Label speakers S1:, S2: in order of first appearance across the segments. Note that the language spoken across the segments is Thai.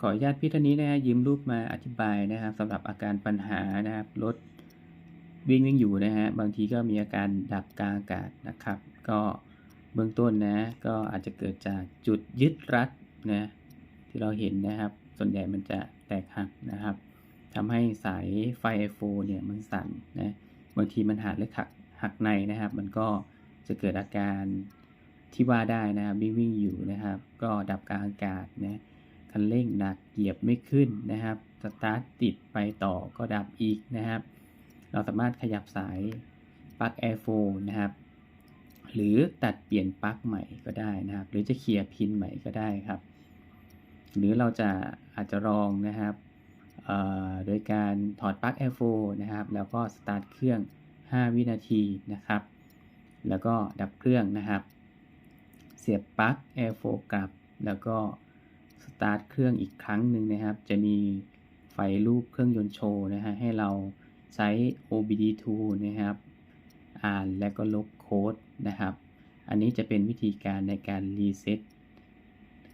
S1: ขออนุญาตพี่ท่านนี้นะฮะยืมรูปมาอธิบายนะครับสำหรับอาการปัญหานะครับรถวิ่งวิ่งอยู่นะฮะบางทีก็มีอาการดับกลางอากาศนะครับ ก็เบื้องต้นนะก็อาจจะเกิดจากจุดยึดรัดนะที่เราเห็นนะครับ ส่วนใหญ่มันจะแตกหักนะครับทำให้สายไฟไอโฟเนี่ยมันสั่นนะบางทีมันหักหรือหักหักในนะครับ มันก็จะเกิดอาการที่ว่าได้นะครับวิ่งวิ่งอยู่นะครับ ก็ดับกลางอากาศนะ นเร่งหนักเหยียบไม่ขึ้นนะครับสตาร์ทติดไปต่อก็ดับอีกนะครับ เราสามารถขยับสายปลั๊ก Air 4นะครับ หรือตัดเปลี่ยนปลั๊กใหม่ก็ได้นะครับ หรือจะเคลียร์พินใหม่ก็ได้ครับ หรือเราจะอาจจะลองนะครับโดยการถอดปลั๊ก Air 4นะครับ แล้วก็สตาร์ทเครื่อง 5 วินาทีนะครับ แล้วก็ดับเครื่องนะครับ เสียบปลั๊ก Air 4กลับแล้วก็ สตาร์ทเครื่องอีกครั้งหนึ่งนะครับ จะมีไฟรูปเครื่องยนต์โชว์นะฮะให้เราใช้ OBD2 นะครับ อ่านและก็ลบโค้ดนะครับ อันนี้จะเป็นวิธีการในการรีเซ็ต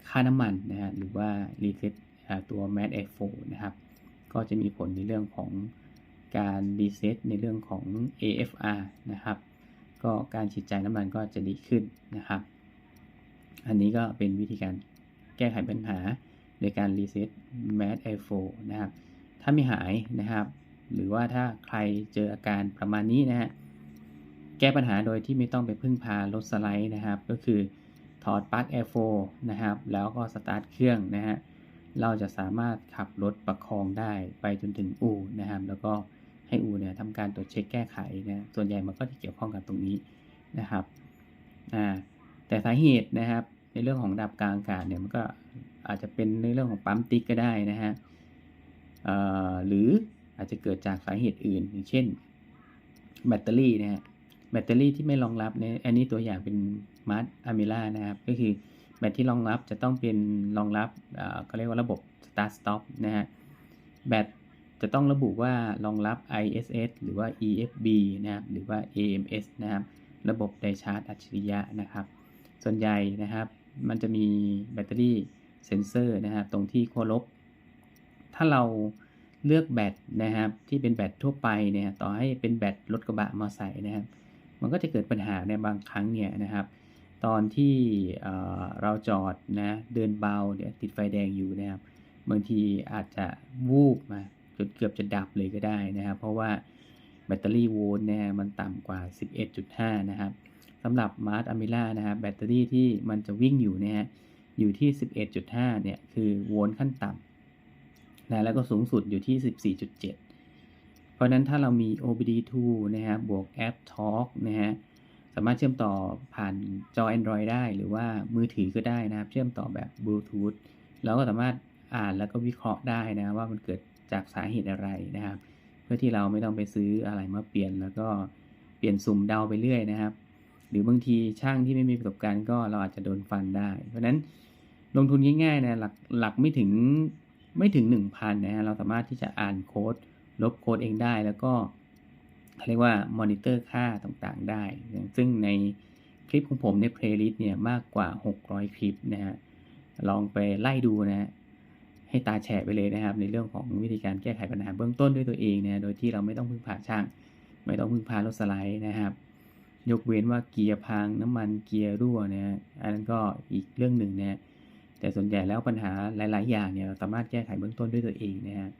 S1: ค่าน้ำมันนะฮะหรือว่ารีเซ็ตตัว Mad Air 4นะครับ ก็จะมีผลในเรื่องของการรีเซ็ตในเรื่องของ AFR นะครับ ก็การฉีดจ่ายน้ำมันก็จะดีขึ้นนะครับ อันนี้ก็เป็นวิธีการ แก้ไขปัญหาโดยการรีเซ็ต Mad Air 4นะครับ ถ้าไม่หายนะครับ หรือว่าถ้าใครเจออาการประมาณนี้นะฮะแก้ปัญหาโดยที่ไม่ต้องไปพึ่งพารถสไลด์นะครับ ก็คือถอดปลั๊ก Air 4 นะครับ แล้วก็สตาร์ทเครื่องนะฮะ เราจะสามารถขับรถประคองได้ไปจนถึงอู่นะครับ แล้วก็ให้อู่เนี่ยทำการตรวจเช็คแก้ไขนะ ส่วนใหญ่มันก็จะเกี่ยวข้องกับตรงนี้นะครับ อ่า แต่สาเหตุนะครับ ในเรื่องของดับกลางอากาศเนี่ยมันก็อาจจะเป็นในเรื่องของปั๊มติ๊กก็ได้นะฮะหรืออาจจะเกิดจากสาเหตุอื่น อย่างเช่น แบตเตอรี่นะฮะแบตเตอรี่ที่ไม่รองรับเนี่ยอันนี้ตัวอย่างเป็นมาร์ตอะมิล่านะครับ ก็คือแบตที่รองรับจะต้องเป็นรองรับเขาเรียกว่าระบบ start stop นะฮะแบตจะต้องระบุว่ารองรับ ISS หรือว่า EFB นะครับหรือว่า AMS นะครับ ระบบไดชาร์จอัจฉริยะนะครับ ส่วนใหญ่นะครับ มันจะมีแบตเตอรี่เซนเซอร์นะครับตรงที่ขั้วลบ ถ้าเราเลือกแบตนะครับที่เป็นแบตทั่วไปเนี่ยต่อให้เป็นแบตรถกระบะมาใส่นะครับ มันก็จะเกิดปัญหาในบางครั้งเนี่ยนะครับ ตอนที่เราจอดนะเดินเบาเนี่ยติดไฟแดงอยู่นะครับบางทีอาจจะวูบมาจนเกือบจะดับเลยก็ได้นะครับ เพราะว่าแบตเตอรี่โวลต์เนี่ยมันต่ำกว่า 11.5 นะครับ สำหรับมาร์ตอะมิล่านะครับแบตเตอรี่ที่มันจะวิ่งอยู่เนี่ยอยู่ที่ 11.5 เนี่ย คือโวลต์ขั้นต่ำนะแล้วก็สูงสุดอยู่ที่ 14.7 เพราะนั้นถ้าเรามี OBD2 นะครับบวกแอป Talk นะฮะสามารถเชื่อมต่อผ่านจอ Android ได้หรือว่ามือถือก็ได้นะครับ เชื่อมต่อแบบบลูทูธเราก็สามารถอ่านแล้วก็วิเคราะห์ได้นะว่ามันเกิดจากสาเหตุอะไรนะครับ เพื่อที่เราไม่ต้องไปซื้ออะไรมาเปลี่ยนแล้วก็เปลี่ยนสุ่มเดาไปเรื่อยนะครับ รือบางทีช่างที่ไม่มีประสบการณ์ก็เราอาจจะโดนฟันได้ เพราะนั้นลงทุนง่ายๆนะหลักหลักไม่ถึงไม่ถึง 1,000นะฮะเราสามารถที่จะอ่านโค้ดลบโค้ดเองได้แล้วก็เรียกว่ามอนิเตอร์ค่าต่างๆได้ ซึ่งในคลิปของผมในเพลย์ลิสต์เนี่ยมากกว่า 600 คลิปนะฮะลองไปไล่ดูนะให้ตาแฉะไปเลยนะครับ ในเรื่องของวิธีการแก้ไขปัญหาเบื้องต้นด้วยตัวเองนะโดยที่เราไม่ต้องพึ่งพาช่าง ไม่ต้องพึ่งพารถสไลด์นะครับ ยกเว้นว่าเกียร์พังน้ำมันเกียร์รั่วเนะอันนั้นก็อีกเรื่องหนึ่งนะแต่ส่วนใหญ่แล้วปัญหาหลาย ๆ อย่างเนี่ยเราสามารถแก้ไขเบื้องต้นด้วยตัวเองนะฮะ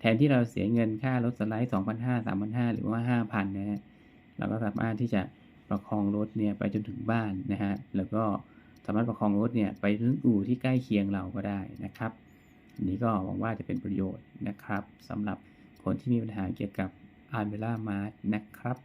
S1: แทนที่เราเสียเงินค่ารถสไลด์ 2,500 3,500 หรือว่า 5,000 นะฮะเราก็สามารถที่จะประคองรถเนี่ยไปจนถึงบ้านนะฮะแล้วก็สามารถประคองรถเนี่ยไปถึงอู่ที่ใกล้เคียงเราก็ได้นะครับนี้ก็หวังว่าจะเป็นประโยชน์นะครับสำหรับคนที่มีปัญหาเกี่ยวกับอาร์เบล่ามาร์นะครับ